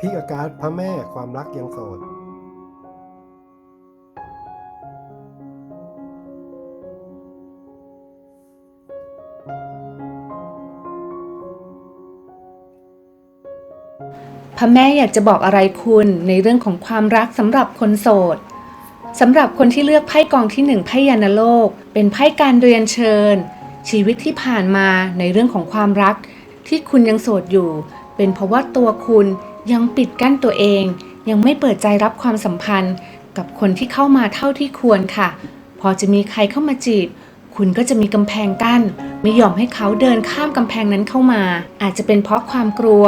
พิกการ์ดพระแม่ความรักยังโสด พระแม่อยากจะบอกอะไรคุณในเรื่องของความรักสำหรับคนโสดสำหรับคนที่เลือกไพ่กองที่หนึ่งไพ่ยานโลก เป็นไพ่การเรียนเชิญ ชีวิตที่ผ่านมาในเรื่องของความรักที่คุณยังโสดอยู่ เป็นเพราะว่าตัวคุณ ยังปิดกั้นตัวเอง ยังไม่เปิดใจรับความสัมพันธ์ กับคนที่เข้ามาเท่าที่ควรค่ะ พอจะมีใครเข้ามาจีบ คุณก็จะมีกำแพงกั้น ไม่ยอมให้เขาเดินข้ามกำแพงนั้นเข้ามา อาจจะเป็นเพราะความกลัว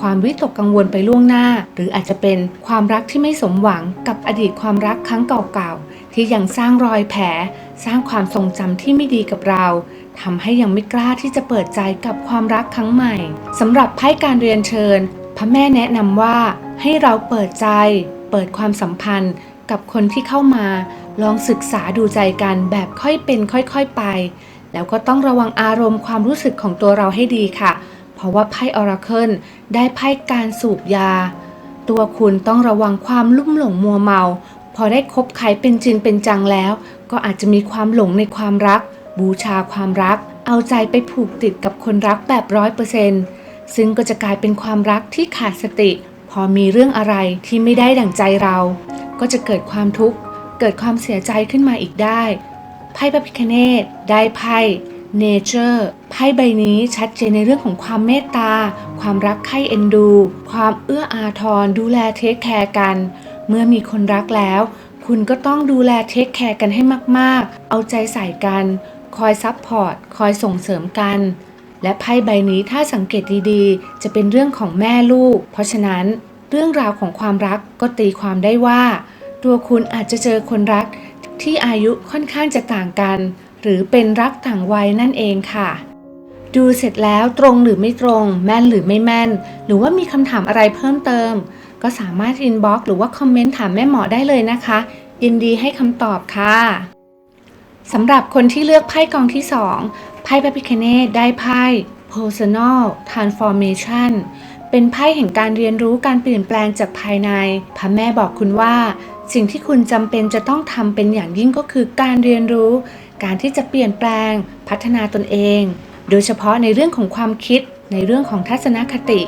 ความวิตกกังวลไปล่วงหน้า หรืออาจจะเป็นความรักที่ไม่สมหวังกับอดีตความรักครั้งเก่าๆที่ยังสร้างรอยแผล สร้างความทรงจำที่ไม่ดีกับเราทำให้ยังไม่กล้าที่จะเปิดใจกับความรักครั้งใหม่สำหรับไพ่การเรียนเชิญ พระแม่แนะนำว่าให้เราเปิดใจ เปิดความสัมพันธ์กับคนที่เข้ามา ลองศึกษาดูใจกันแบบค่อยเป็นค่อยๆไป แล้วก็ต้องระวังอารมณ์ความรู้สึกของตัวเราให้ดีค่ะ เพราะว่าไพ่ออราเคิลได้ไพ่การสูบยา ตัวคุณต้องระวังความลุ่มหลงมัวเมา พอได้คบใครเป็นจริงเป็นจังแล้ว ก็อาจจะมีความหลงในความรัก บูชาความรัก เอาใจไปผูกติดกับคนรักแบบร้อยเปอร์เซ็นต์ ซึ่งก็จะกลายเป็นความรักที่ขาดสติ พอมีเรื่องอะไรที่ไม่ได้ดั่งใจเรา ก็จะเกิดความทุกข์ เกิดความเสียใจขึ้นมาอีกได้ ไพ่พระพิคเนตได้ไพ่ Nature ไพ่ใบนี้ชัดเจนในเรื่องของความเมตตา ความรักใคร่เอ็นดู ความเอื้ออาทร ดูแลเทคแคร์กัน เมื่อมีคนรักแล้ว คุณก็ต้องดูแลเทคแคร์กันให้มาก ๆ เอาใจใส่กัน คอยซัพพอร์ต คอยส่งเสริมกัน และไพ่ใบนี้ถ้าสังเกตดีๆ จะเป็นเรื่องของแม่ลูก เพราะฉะนั้นเรื่องราวของความรักก็ตีความได้ว่า ตัวคุณอาจจะเจอคนรักที่อายุค่อนข้างจะต่างกัน หรือเป็นรักต่างวัยนั่นเองค่ะ ดูเสร็จแล้วตรงหรือไม่ตรง แม่นหรือไม่แม่น หรือว่ามีคำถามอะไรเพิ่มเติม ก็สามารถอินบ็อกซ์หรือว่าคอมเมนต์ถามแม่หมอได้เลยนะคะ ยินดีให้คำตอบค่ะสำหรับคนที่เลือกไพ่กองที่2 ไพ่พระพิคเนตได้ไพ่ Personal Transformation เป็นไพ่แห่งการเรียนรู้การเปลี่ยนแปลงจากภายใน พระแม่บอกคุณว่า สิ่งที่คุณจำเป็นจะต้องทำเป็นอย่างยิ่งก็คือการเรียนรู้ การที่จะเปลี่ยนแปลง พัฒนาตนเอง โดยเฉพาะในเรื่องของความคิด ในเรื่องของทัศนคติ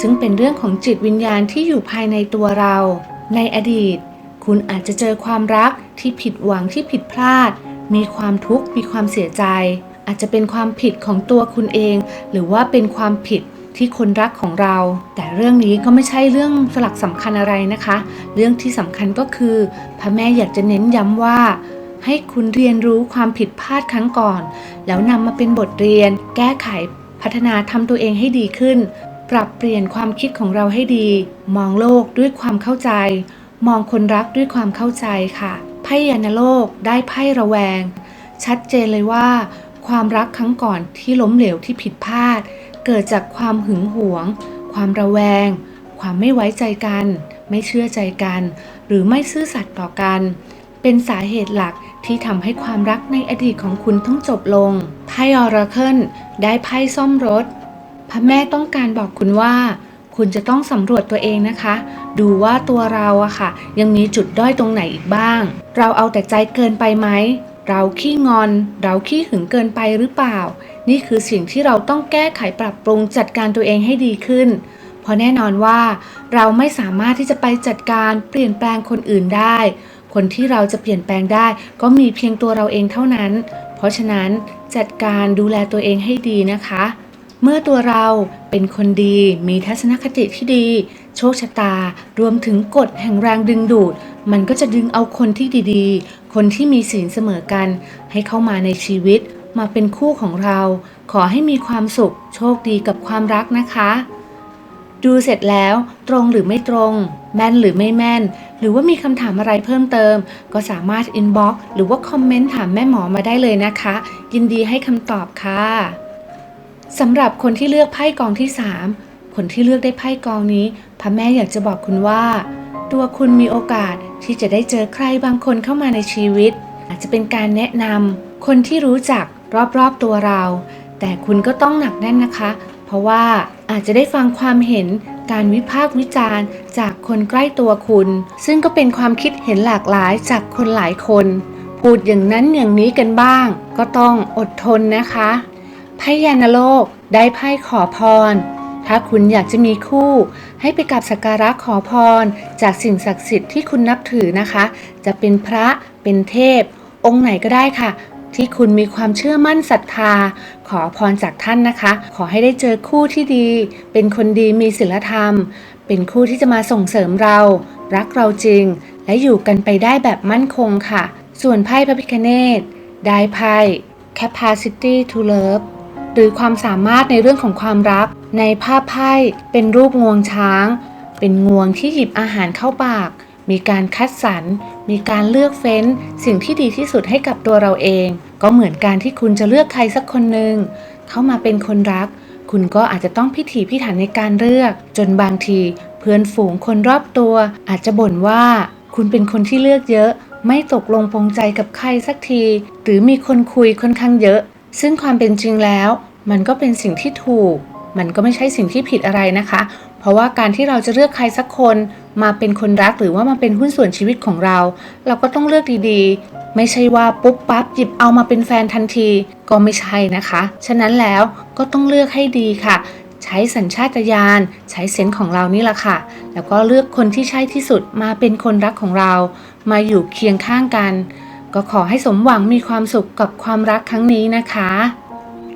ซึ่งเป็นเรื่องของจิตวิญญาณที่อยู่ภายในตัวเรา ในอดีต คุณอาจจะเจอความรักที่ผิดหวังที่ผิดพลาด มีความทุกข์มีความเสียใจ อาจจะเป็นความผิดของตัวคุณเอง หรือว่าเป็นความผิดที่คนรักของเรา แต่เรื่องนี้ก็ไม่ใช่เรื่องสลักสำคัญอะไรนะคะ เรื่องที่สำคัญก็คือ พระแม่อยากจะเน้นย้ำว่า ให้คุณเรียนรู้ความผิดพลาดครั้งก่อน แล้วนำมาเป็นบทเรียน แก้ไข พัฒนาทำตัวเองให้ดีขึ้น ปรับเปลี่ยนความคิดของเราให้ดี มองโลกด้วยความเข้าใจ มองคนรักด้วยความเข้าใจค่ะไพ่ยานโลกได้ไพ่ระแวง ชัดเจนเลยว่า ความรักครั้งก่อนที่ล้มเหลวที่ผิดพลาด เกิดจากความหึงหวง ความระแวง ความไม่ไว้ใจกัน ไม่เชื่อใจกัน หรือไม่ซื่อสัตย์ต่อกัน เป็นสาเหตุหลักที่ทำให้ความรักในอดีตของคุณต้องจบลง ไพ่ออราเคิลได้ไพ่ซ่อมรถ พระแม่ต้องการบอกคุณว่า คุณจะต้องสำรวจตัวเองนะคะ ดูว่าตัวเราอะค่ะ ยังมีจุดด้อยตรงไหนอีกบ้าง เราเอาแต่ใจเกินไปไหม เราขี้งอน เราขี้หึงเกินไปหรือเปล่า นี่คือสิ่งที่เราต้องแก้ไขปรับปรุงจัดการตัวเองให้ดีขึ้น เพราะแน่นอนว่า เราไม่สามารถที่จะไปจัดการเปลี่ยนแปลงคนอื่นได้ คนที่เราจะเปลี่ยนแปลงได้ ก็มีเพียงตัวเราเองเท่านั้น เพราะฉะนั้นจัดการดูแลตัวเองให้ดีนะคะ เมื่อตัวเราเป็นคนดี มีทัศนคติที่ดี โชคชะตา รวมถึงกฎแห่งแรงดึงดูด มันก็จะดึงเอาคนที่ดีๆ คนที่มีศีลเสมอกัน ให้เข้ามาในชีวิต มาเป็นคู่ของเรา ขอให้มีความสุข โชคดีกับความรักนะคะ ดูเสร็จแล้วตรงหรือไม่ตรง แม่นหรือไม่แม่น หรือว่ามีคำถามอะไรเพิ่มเติม ก็สามารถอินบ็อกซ์หรือว่าคอมเมนต์ถามแม่หมอมาได้เลยนะคะ ยินดีให้คำตอบค่ะสำหรับคนที่เลือกไพ่กองที่ 3 คนที่เลือกได้ไพ่กองนี้พระแม่อยากจะบอกคุณว่า ตัวคุณมีโอกาส ที่จะได้เจอใครบางคนเข้ามาในชีวิต อาจจะเป็นการแนะนำคนที่รู้จักรอบๆตัวเรา แต่คุณก็ต้องหนักแน่นนะคะ เพราะว่าอาจจะได้ฟังความเห็นการวิพากษ์วิจารณ์ จากคนใกล้ตัวคุณ ซึ่งก็เป็นความคิดเห็นหลากหลายจากคนหลายคน พูดอย่างนั้นอย่างนี้กันบ้าง ก็ต้องอดทนนะคะไพ่ยานโลกได้ไพ่ขอพร ถ้าคุณอยากจะมีคู่ ให้ไปกับสักการะขอพร จากสิ่งศักดิ์สิทธิ์ที่คุณนับถือนะคะ จะเป็นพระเป็นเทพ องค์ไหนก็ได้ค่ะ ที่คุณมีความเชื่อมั่นศรัทธา ขอพรจากท่านนะคะ ขอให้ได้เจอคู่ที่ดี เป็นคนดีมีศีลธรรม เป็นคู่ที่จะมาส่งเสริมเรา รักเราจริง และอยู่กันไปได้แบบมั่นคงค่ะ ส่วนไพ่พระพิคเนตได้ไพ่ capacity to love หรือความสามารถในเรื่องของความรัก ในภาพไพ่เป็นรูปงวงช้าง เป็นงวงที่หยิบอาหารเข้าปาก มีการคัดสรร มีการเลือกเฟ้น สิ่งที่ดีที่สุดให้กับตัวเราเอง ก็เหมือนการที่คุณจะเลือกใครสักคนหนึ่งเข้ามาเป็นคนรัก คุณก็อาจจะต้องพิถีพิถันในการเลือก จนบางที เพื่อนฝูงคนรอบตัว อาจจะบ่นว่าคุณเป็นคนที่เลือกเยอะ ไม่ตกลงปรงใจกับใครสักที หรือมีคนคุยค่อนข้างเยอะ ซึ่งความเป็นจริงแล้ว มันก็เป็นสิ่งที่ถูก มันก็ไม่ใช่สิ่งที่ผิดอะไรนะคะ เพราะว่าการที่เราจะเลือกใครสักคนมาเป็นคนรักหรือว่ามาเป็นหุ้นส่วนชีวิตของเรา เราก็ต้องเลือกดีๆ ไม่ใช่ว่าปุ๊บปั๊บหยิบเอามาเป็นแฟนทันทีก็ไม่ใช่นะคะ ฉะนั้นแล้วก็ต้องเลือกให้ดีค่ะใช้สัญชาตญาณใช้เซนส์ของเรานี่แหละค่ะ แล้วก็เลือกคนที่ใช่ที่สุดมาเป็นคนรักของเรา มาอยู่เคียงข้างกัน ก็ขอให้สมหวังมีความสุขกับความรักครั้งนี้นะคะ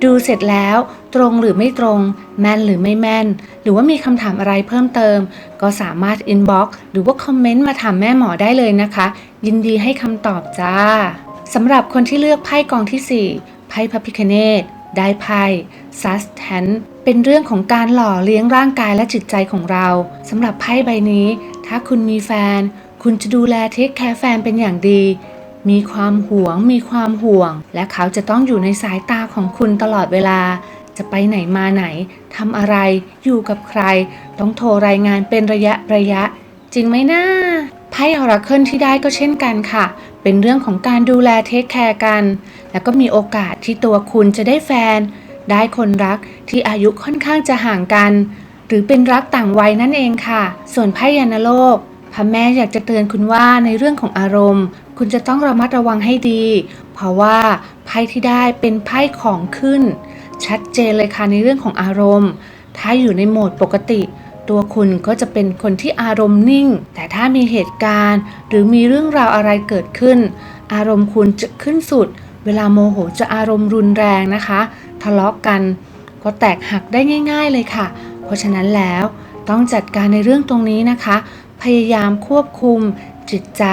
ดูเสร็จแล้วตรงหรือไม่ตรง แม่นหรือไม่แม่น หรือว่ามีคำถามอะไรเพิ่มเติม ก็สามารถอินบ็อกซ์หรือว่าคอมเมนต์มาถามแม่หมอได้เลยนะคะ ยินดีให้คำตอบจ้าสำหรับคนที่เลือกไพ่กองที่ 4 ไพ่พระพิคเนตได้ไพ่ซัสแทนเป็นเรื่องของการหล่อเลี้ยงร่างกายและจิตใจของเราสำหรับไพ่ใบนี้ ถ้าคุณมีแฟน คุณจะดูแลเทคแคร์แฟนเป็นอย่างดี มีความหวง มีความห่วง และเขาจะต้องอยู่ในสายตาของคุณตลอดเวลา จะไปไหนมาไหนทำอะไร อยู่กับใคร ต้องโทรรายงานเป็นระยะระยะ จริงไหมนะไพ่ออราเคิลที่ได้ก็เช่นกันค่ะ เป็นเรื่องของการดูแลเทคแคร์กัน แล้วก็มีโอกาสที่ตัวคุณจะได้แฟน ได้คนรักที่อายุค่อนข้างจะห่างกัน หรือเป็นรักต่างวัยนั่นเองค่ะ ส่วนไพ่ยานโลกพระแม่อยากจะเตือนคุณว่าในเรื่องของอารมณ์ คุณจะต้องระมัดระวังให้ดี เพราะว่าไพ่ที่ได้เป็นไพ่ของขึ้น ชัดเจนเลยค่ะในเรื่องของอารมณ์ ถ้าอยู่ในโหมดปกติ ตัวคุณก็จะเป็นคนที่อารมณ์นิ่ง แต่ถ้ามีเหตุการณ์ หรือมีเรื่องราวอะไรเกิดขึ้น อารมณ์คุณจะขึ้นสุด เวลาโมโหจะอารมณ์รุนแรงนะคะ ทะเลาะกัน ก็แตกหักได้ง่าย ๆเลยค่ะ เพราะฉะนั้นแล้วต้องจัดการในเรื่องตรงนี้นะคะ พยายามควบคุม จิตใจ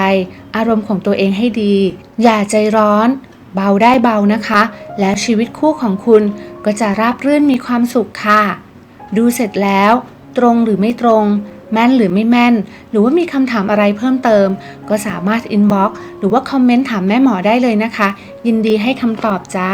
อารมณ์ของตัวเองให้ดี อย่าใจร้อน เบาได้เบานะคะ แล้วชีวิตคู่ของคุณก็จะราบรื่นมีความสุขค่ะ ดูเสร็จแล้ว ตรงหรือไม่ตรงแม่นหรือไม่แม่น หรือว่ามีคำถามอะไรเพิ่มเติม ก็สามารถอินบ็อกซ์หรือว่าคอมเมนต์ถามแม่หมอได้เลยนะคะ ยินดีให้คำตอบจ้า